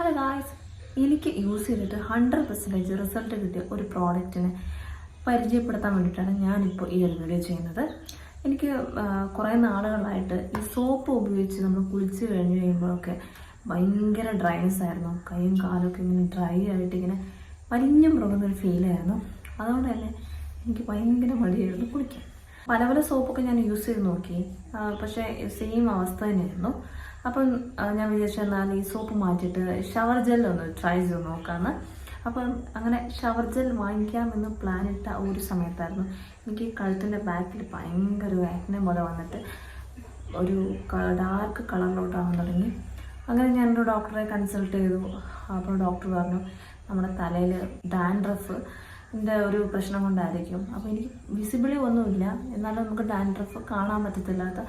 Hello guys എനിക്ക് use ചെയ്തിട്ട് hundred percentage result കിട്ടിയ ഒരു പ്രോഡക്റ്റിനെ പരിചയപ്പെടുത്താൻ വേണ്ടിയിട്ടാണ് ഞാനിപ്പോൾ ഈ ഒരു വീഡിയോ ചെയ്യുന്നത്. എനിക്ക് കുറേ നാളുകളായിട്ട് ഈ സോപ്പ് ഉപയോഗിച്ച് നമ്മൾ കുളിച്ച് കഴിഞ്ഞ് കഴിയുമ്പോഴൊക്കെ ഭയങ്കര ഡ്രൈനെസ് ആയിരുന്നു. കൈയും കാലൊക്കെ ഇങ്ങനെ ഡ്രൈ ആയിട്ട് ഇങ്ങനെ വലിഞ്ഞു ഒരു ഫീലായിരുന്നു അതുകൊണ്ട് തന്നെ എനിക്ക് ഭയങ്കര മടിയായിരുന്നു കുളിക്കാൻ. പല പല സോപ്പൊക്കെ ഞാൻ യൂസ് ചെയ്ത് നോക്കി. പക്ഷേ സെയിം അവസ്ഥ തന്നെയായിരുന്നു. അപ്പം ഞാൻ വിചാരിച്ചു എന്നാൽ ഈ സോപ്പ് മാറ്റിയിട്ട് ഷവർ ജെൽ ഒന്ന് ട്രൈ ചെയ്ത് നോക്കാമെന്ന് അപ്പം അങ്ങനെ ഷവർ ജെൽ വാങ്ങിക്കാമെന്ന് പ്ലാൻ ഇട്ട ഒരു സമയത്തായിരുന്നു. എനിക്ക് കഴുത്തിന്റെ ബാക്കിൽ ഭയങ്കര വേദന പോലെ വന്നിട്ട് ഒരു ഡാർക്ക് കളറിലോട്ടാവാൻ തുടങ്ങി. അങ്ങനെ ഞാനൊരു ഡോക്ടറെ കൺസൾട്ട് ചെയ്തു. അപ്പോൾ ഡോക്ടർ പറഞ്ഞു നമ്മുടെ തലയിൽ ഡാൻഡ്രഫ് ഒരു പ്രശ്നം കൊണ്ടായിരിക്കും. അപ്പോൾ എനിക്ക് വിസിബിളി ഒന്നുമില്ല. എന്നാലും നമുക്ക് ഡാൻഡ്രഫ് കാണാൻ പറ്റത്തില്ലാത്ത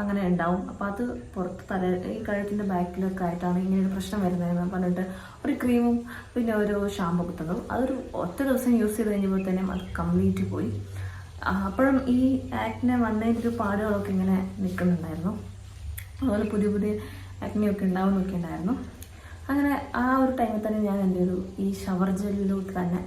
അങ്ങനെ ഉണ്ടാവും. അപ്പോൾ അത് പുറത്ത് തല ഈ കഴുത്തിന്റെ ബാക്കിലൊക്കെ ആയിട്ടാണ് ഇങ്ങനെ ഒരു പ്രശ്നം വരുന്നതെന്ന് പറഞ്ഞിട്ട് ഒരു ക്രീമും പിന്നെ ഒരു ഷാമ്പു കുത്തുന്നു അതൊരു ഒറ്റ ദിവസം യൂസ് ചെയ്ത് തന്നെ അത് കംപ്ലീറ്റ് പോയി. അപ്പോഴും ഈ ആക്നെ വന്നതിന്റെ പാടുകളൊക്കെ ഇങ്ങനെ നിൽക്കുന്നുണ്ടായിരുന്നു. അതുപോലെ പുതിയ പുതിയ ആക്നെയൊക്കെ ഉണ്ടാവുന്നൊക്കെ ഉണ്ടായിരുന്നു. അങ്ങനെ ആ ഒരു ടൈമിൽ തന്നെ ഞാൻ എന്റെ ഒരു ഈ ഷവർ ജെല്ലിലോട്ട് തന്നെ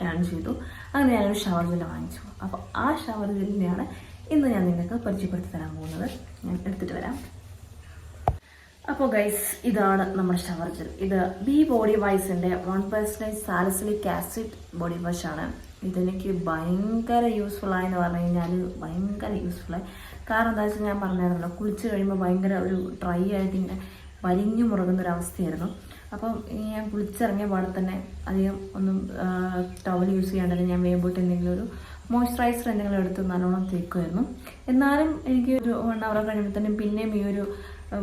ടേൺ ചെയ്തു. അങ്ങനെ ഞാനൊരു ഷവർ ജെല്ല് വാങ്ങിച്ചു. അപ്പോൾ ആ ഷവർ ജെല്ലിനെയാണ് ഇന്ന് ഞാൻ നിങ്ങൾക്ക് പരിചയപ്പെടുത്തി തരാൻ പോകുന്നത്. ഞാൻ എടുത്തിട്ട് വരാം. അപ്പോൾ ഗൈസ് ഇതാണ് നമ്മുടെ ഷവർ ജെൽ ഇത് B body വൈസിന്റെ one percentage salicylic acid body wash ആണ്. ഇതെനിക്ക് ഭയങ്കര യൂസ്ഫുൾ ആയെന്ന് പറഞ്ഞു കഴിഞ്ഞാൽ ഭയങ്കര യൂസ്ഫുൾ ആയി. കാരണം എന്താ വെച്ചാൽ ഞാൻ പറഞ്ഞായിരുന്നല്ലോ കുളിച്ച് കഴിയുമ്പോൾ ഭയങ്കര ഒരു ഡ്രൈ ആയിട്ട് ഇങ്ങനെ വലിഞ്ഞു മുറുകുന്ന ഒരു അവസ്ഥയായിരുന്നു. അപ്പം ഞാൻ കുളിച്ചിറങ്ങിയ പാടെ തന്നെ അധികം ഒന്നും ടവൽ യൂസ് ചെയ്യാണ്ടല്ല ഞാൻ വേമ്പോട്ട് എന്തെങ്കിലും ഒരു മോയ്സ്ചറൈസർ എന്തെങ്കിലും എടുത്ത് നല്ലോണം തേക്കുമായിരുന്നു എന്നാലും എനിക്ക് ഒരു വൺ അവർ കഴിയുമ്പോൾ തന്നെ പിന്നെയും ഈ ഒരു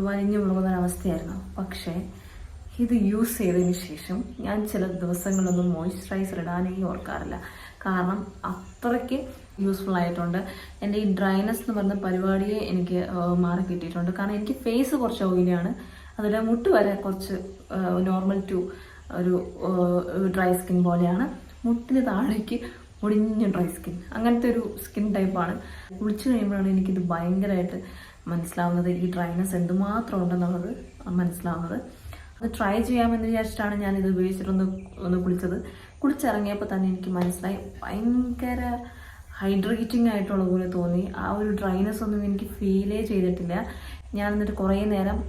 വലിഞ്ഞു മുറുകുന്ന ഒരവസ്ഥയായിരുന്നു പക്ഷേ ഇത് യൂസ് ചെയ്തതിന് ശേഷം ഞാൻ ചില ദിവസങ്ങളൊന്നും മോയ്സ്ചറൈസർ ഇടാനേ ഓർക്കാറില്ല. കാരണം അത്രയ്ക്ക് യൂസ്ഫുൾ ആയിട്ടുണ്ട്. എന്റെ ഈ ഡ്രൈനെസ് എന്ന് പറഞ്ഞ പരിപാടിയെ എനിക്ക് മാറി കിട്ടിയിട്ടുണ്ട്. കാരണം എനിക്ക് ഫേസ് കുറച്ച് ഓയിലാണ് അതിൽ മുട്ട് വരെ കുറച്ച് നോർമൽ ടു ഒരു ഡ്രൈ സ്കിൻ പോലെയാണ്. മുട്ടിന് താഴേക്ക് മുടിഞ്ഞ ഡ്രൈ സ്കിൻ അങ്ങനത്തെ ഒരു സ്കിൻ ടൈപ്പാണ് കുളിച്ചു കഴിയുമ്പോഴാണ് എനിക്കിത് ഭയങ്കരമായിട്ട് മനസ്സിലാവുന്നത്. ഈ ഡ്രൈനെസ് എന്തുമാത്രം ഉണ്ടെന്നുള്ളത് മനസ്സിലാവുന്നത്. അത് ട്രൈ ചെയ്യാമെന്ന് വിചാരിച്ചിട്ടാണ് ഞാൻ ഇത് ഉപയോഗിച്ചിട്ടൊന്ന് ഒന്ന് കുളിച്ചത്. കുളിച്ചിറങ്ങിയപ്പോൾ തന്നെ എനിക്ക് മനസ്സിലായി. ഭയങ്കര ഹൈഡ്രേറ്റിംഗ് ആയിട്ടുള്ള പോലെ തോന്നി. ആ ഒരു ഡ്രൈനെസ് ഒന്നും എനിക്ക് ഫീലേ ചെയ്തിട്ടില്ല. ഞാൻ എന്നിട്ട് കുറേ നേരം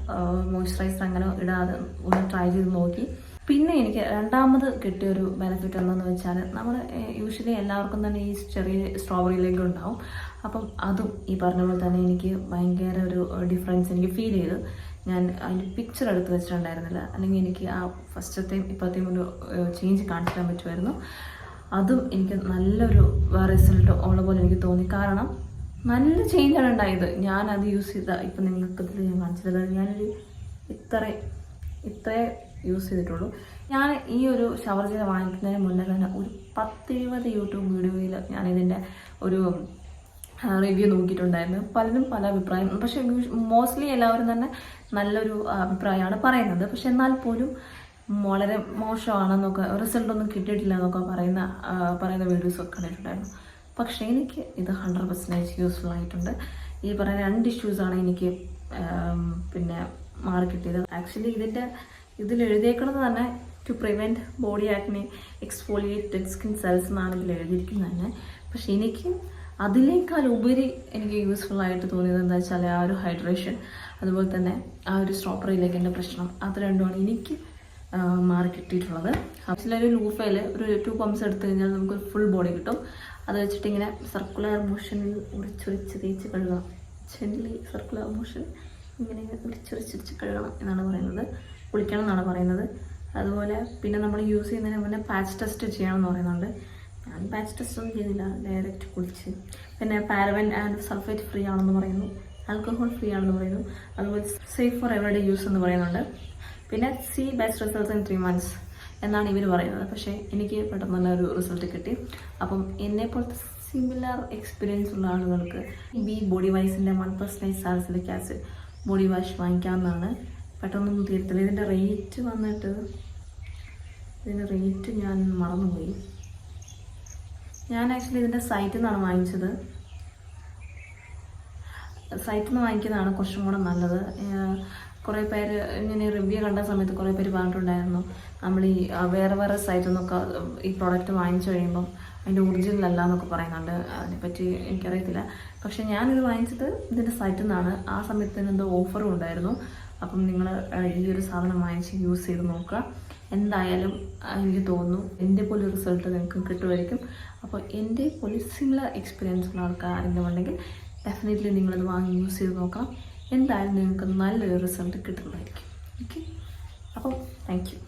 മോയ്സ്ചറൈസർ അങ്ങനെ ഇടാതെ ഒന്ന് ട്രൈ ചെയ്ത് നോക്കി. പിന്നെ എനിക്ക് രണ്ടാമത് കിട്ടിയ ഒരു ബെനിഫിറ്റ് എന്താണെന്ന് വെച്ചാൽ നമ്മൾ യൂഷ്വലി എല്ലാവർക്കും തന്നെ ഈ ചെറിയ സ്ട്രോബെറി ലെഗ് ഉണ്ടാവും. അപ്പം അതും ഈ പറഞ്ഞ പോലെ തന്നെ എനിക്ക് ഭയങ്കര ഒരു ഡിഫറൻസ് എനിക്ക് ഫീൽ ചെയ്തു. ഞാൻ അതിന്റെ പിക്ചർ എടുത്ത് വെച്ചിട്ടുണ്ടായിരുന്നില്ല. അല്ലെങ്കിൽ എനിക്ക് ആ ഫസ്റ്റത്തെയും ഇപ്പോഴത്തെയും ഒരു ചേഞ്ച് കാണിച്ചിടാൻ പറ്റുമായിരുന്നു. അതും എനിക്ക് നല്ലൊരു റിസൾട്ട് ഉള്ള പോലെ എനിക്ക് തോന്നി. കാരണം നല്ല ചേഞ്ചാണ് ഉണ്ടായത്. ഞാൻ അത് യൂസ് ചെയ്ത ഇപ്പം നിങ്ങൾക്ക് ഞാൻ കാണിച്ചത് ഞാനൊരു ഇത്ര ഇത്രേ യൂസ് ചെയ്തിട്ടുള്ളൂ. ഞാൻ ഈ ഒരു ഷവർ ജെൽ വാങ്ങിക്കുന്നതിന് മുന്നേ തന്നെ ഒരു പത്തിരുപത് യൂട്യൂബ് വീഡിയോയിൽ ഞാനിതിന്റെ ഒരു റിവ്യൂ നോക്കിയിട്ടുണ്ടായിരുന്നു. പലരും പല അഭിപ്രായം പക്ഷെ മോസ്റ്റ്ലി എല്ലാവരും തന്നെ നല്ലൊരു അഭിപ്രായമാണ് പറയുന്നത്. പക്ഷെ എന്നാൽ പോലും വളരെ മോശമാണെന്നൊക്കെ റിസൾട്ടൊന്നും കിട്ടിയിട്ടില്ല എന്നൊക്കെ പറയുന്ന പറയുന്ന വീഡിയോസ് ഒക്കെ കണ്ടിട്ടുണ്ടായിരുന്നു. പക്ഷേ എനിക്ക് ഇത് ഹൺഡ്രഡ് പെർസെന്റേജ് യൂസ്ഫുൾ ആയിട്ടുണ്ട്. ഈ പറയുന്ന രണ്ട് ഇഷ്യൂസാണ് എനിക്ക് പിന്നെ മാർക്ക് കിട്ടിയത്. ആക്ച്വലി ഇതിന്റെ ഇതിൽ എഴുതിയേക്കുന്നത് തന്നെ to prevent body acne exfoliate dead skin cells എന്നാണ് ഇതിൽ എഴുതിയിരിക്കുന്നത് തന്നെ. പക്ഷെ എനിക്ക് അതിനേക്കാൾ ഉപരി എനിക്ക് യൂസ്ഫുൾ ആയിട്ട് തോന്നിയത് എന്താ വെച്ചാൽ ആ ഒരു ഹൈഡ്രേഷൻ അതുപോലെ തന്നെ ആ ഒരു സ്ട്രോബറിയിലേക്ക് എന്റെ പ്രശ്നം. അത് രണ്ടുമാണ്. എനിക്ക് മാറി കിട്ടിയിട്ടുള്ളത്. ഒരു ലൂഫയിൽ ഒരു ടു പമ്പ്സ് എടുത്തു കഴിഞ്ഞാൽ നമുക്ക് ഫുൾ ബോഡി കിട്ടും. അത് വെച്ചിട്ട് ഇങ്ങനെ സർക്കുലർ മോഷനിൽ ഉളിച്ചൊളിച്ച് തേച്ച് കഴുകാം ചെല്ലി സർക്കുലർ മോഷൻ ഇങ്ങനെ ഉളിച്ചൊളിച്ചൊളിച്ച് കഴുകണം എന്നാണ് പറയുന്നത്. കുളിക്കണം എന്നാണ് പറയുന്നത്. അതുപോലെ പിന്നെ നമ്മൾ യൂസ് ചെയ്യുന്നതിന് മുന്നേ പാച്ച് ടെസ്റ്റ് ചെയ്യണം എന്ന് പറയുന്നുണ്ട്. ഞാൻ പാച്ച് ടെസ്റ്റ് ഒന്നും ചെയ്തില്ല ഡയറക്റ്റ് കുളിച്ച്. പിന്നെ പാരവൻ ആൻഡ് സൾഫേറ്റ് ഫ്രീ ആണെന്ന് പറയുന്നു. ആൽക്കഹോൾ ഫ്രീ ആണെന്ന് പറയുന്നു. അതുപോലെ സേഫ് ഫോർ എവറിഡേ യൂസ് എന്ന് പറയുന്നുണ്ട്. പിന്നെ see best results in three months എന്നാണ് ഇവർ പറയുന്നത്. പക്ഷേ എനിക്ക് പെട്ടെന്ന് ഒരു റിസൾട്ട് കിട്ടി. അപ്പം എന്നെ പോലത്തെ സിമിലർ എക്സ്പീരിയൻസ് ഉള്ള ആളുകൾക്ക് B body വൈസിന്റെ one plus nice salicylic acid body wash വാങ്ങിക്കാമെന്നാണ് പെട്ടെന്നൊന്നും തീരത്തില്ല. ഇതിന്റെ റേറ്റ് വന്നിട്ട് ഇതിന്റെ റേറ്റ് ഞാൻ മറന്നുപോയി. ഞാൻ ആക്ച്വലി ഇതിന്റെ സൈറ്റിൽ നിന്നാണ് വാങ്ങിച്ചത്. സൈറ്റിൽ നിന്ന് വാങ്ങിക്കുന്നതാണ് കുറച്ചും കൂടെ നല്ലത്. കുറേ പേര് ഇങ്ങനെ റിവ്യൂ കണ്ട സമയത്ത് കുറെ പേര് പറഞ്ഞിട്ടുണ്ടായിരുന്നു. നമ്മൾ ഈ വേറെ വേറെ സൈറ്റിൽ നിന്നൊക്കെ ഈ പ്രോഡക്റ്റ് വാങ്ങിച്ചു കഴിയുമ്പം അതിന്റെ ഒറിജിനൽ അല്ല എന്നൊക്കെ പറയുന്നുണ്ട്. അതിനെപ്പറ്റി എനിക്കറിയത്തില്ല. പക്ഷെ ഞാനിത് വാങ്ങിച്ചത് ഇതിന്റെ സൈറ്റിൽ നിന്നാണ് ആ സമയത്ത് തന്നെ എന്തോ ഓഫറും ഉണ്ടായിരുന്നു. അപ്പം നിങ്ങൾ ഈ ഒരു സാധനം വാങ്ങിച്ച് യൂസ് ചെയ്ത് നോക്കുക. എന്തായാലും എനിക്ക് തോന്നുന്നു എന്റെ പോലെ റിസൾട്ട് നിങ്ങൾക്ക് കിട്ടുമായിരിക്കും. അപ്പോൾ എന്റെ പോലെ സിമിലർ എക്സ്പീരിയൻസ് ഉള്ള ആൾക്കാർ ആരെങ്കിലും ഉണ്ടെങ്കിൽ ഡെഫിനറ്റ്ലി നിങ്ങളത് വാങ്ങി യൂസ് ചെയ്ത് നോക്കണം. എന്തായാലും നിങ്ങൾക്ക് നല്ലൊരു റിസൾട്ട് കിട്ടുന്നതായിരിക്കും. ഓക്കെ അപ്പോൾ താങ്ക് യു